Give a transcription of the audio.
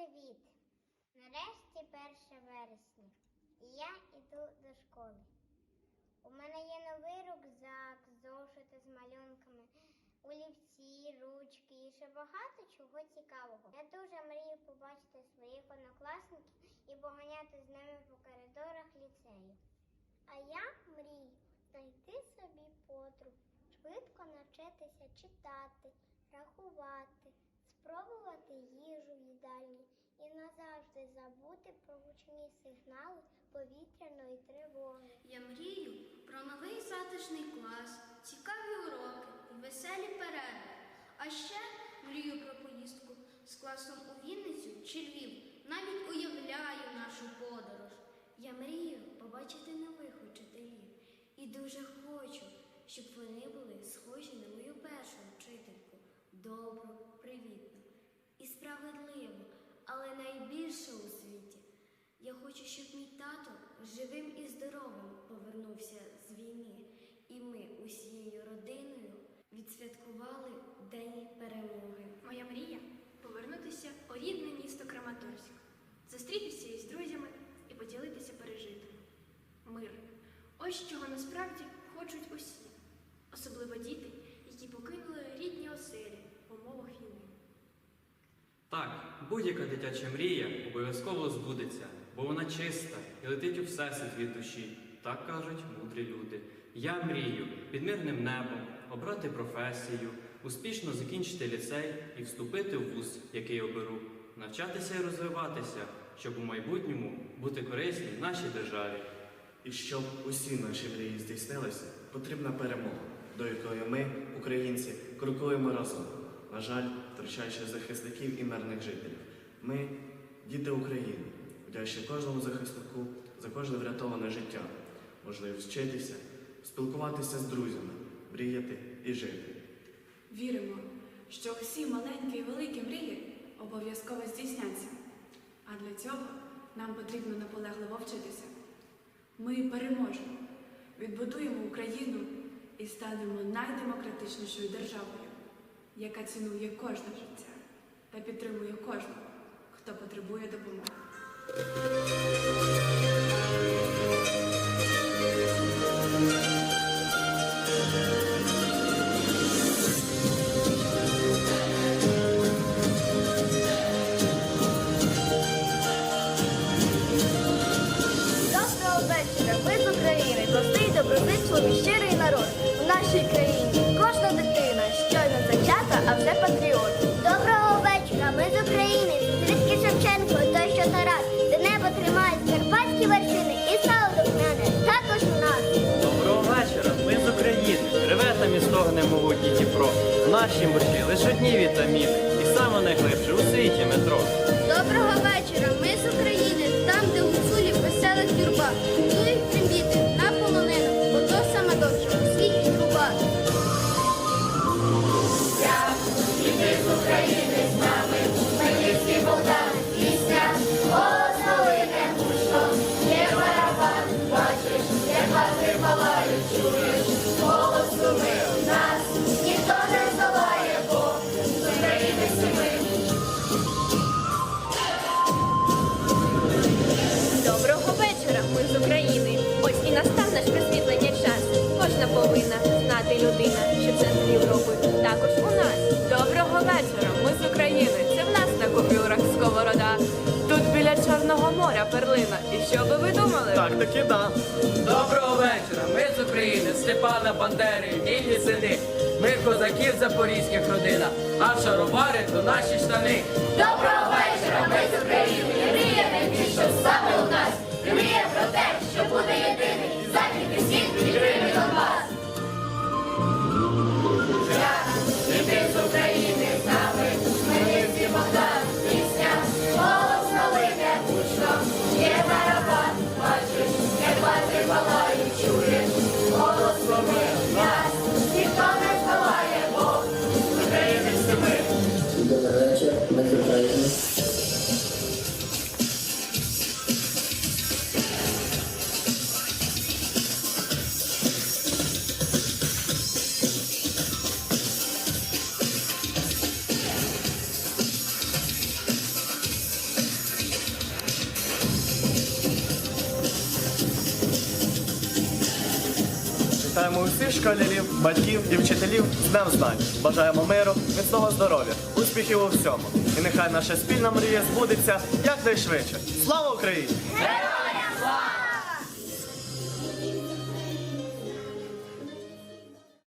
привіт! Нарешті 1 вересня. І я йду до школи. У мене є новий рюкзак, зошити з малюнками, олівці, ручки і ще багато чого цікавого. Я дуже мрію побачити своїх однокласників і поганяти з ними по коридорах ліцею. А я мрію знайти собі подругу, швидко навчитися читати, рахувати, спробувати їжу в їдальні і назавжди забути про гучні сигнали повітряної тривоги. Я мрію про новий затишний клас, цікаві уроки і веселі перерви. А ще мрію про поїздку з класом у Вінницю чи Львів. Навіть уявляю нашу подорож. Я мрію побачити нових учителів і дуже хочу, щоб вони були схожі на мою першу вчительку. Добру, привітну і справедливу, але найбільше у світі. Я хочу, щоб мій тато живим і здоровим Так, будь-яка дитяча мрія обов'язково збудеться, бо вона чиста і летить у всесвіт від душі. Так кажуть мудрі люди. Я мрію під мирним небом обрати професію, успішно закінчити ліцей і вступити в вуз, який оберу, навчатися і розвиватися, щоб у майбутньому бути корисні нашій державі. І щоб усі наші мрії здійснилися, потрібна перемога, до якої ми, українці, крокуємо разом. На жаль, втрачаючи захисників і мирних жителів. Ми, діти України, вдячні кожному захиснику за кожне врятоване життя, можливість вчитися, спілкуватися з друзями, мріяти і жити. Віримо, що усі маленькі і великі мрії обов'язково здійсняться. А для цього нам потрібно наполегливо вчитися. Ми переможемо, відбудуємо Україну і станемо найдемократичнішою державою, яка цінує кожне життя та підтримує кожного, хто потребує допомоги. Ми з України, простий доброзичливий щирий народ. У нашій країні патріот. Доброго вечора, ми з України, звідки Шевченко, той, що Тарас, де небо тримають карпатські вершини і стало духмяне, також у нас. Доброго вечора, ми з України. Реве там і стогне могутній Дніпро. В нашій борщі лише одні вітаміни. І саме найглибше у світі метро. Доброго вечора, ми з України, там, де у цулі веселих юрба. Чорного перлина. І що би ви думали? Так таки да. Доброго вечора, ми з України, Степана Бандери, вільні сини. Ми козаків запорізьких родина, а шаровари то наші штани. Доброго вечора, ми з України. Мрія що саме у нас. Мрія про те, що буде єдиний західний світ і Вітаємо усіх школярів, батьків і вчителів з Днем знань. Бажаємо миру, міцного здоров'я, успіхів у всьому. І нехай наша спільна мрія збудеться якнайшвидше. Слава Україні! Героям слава!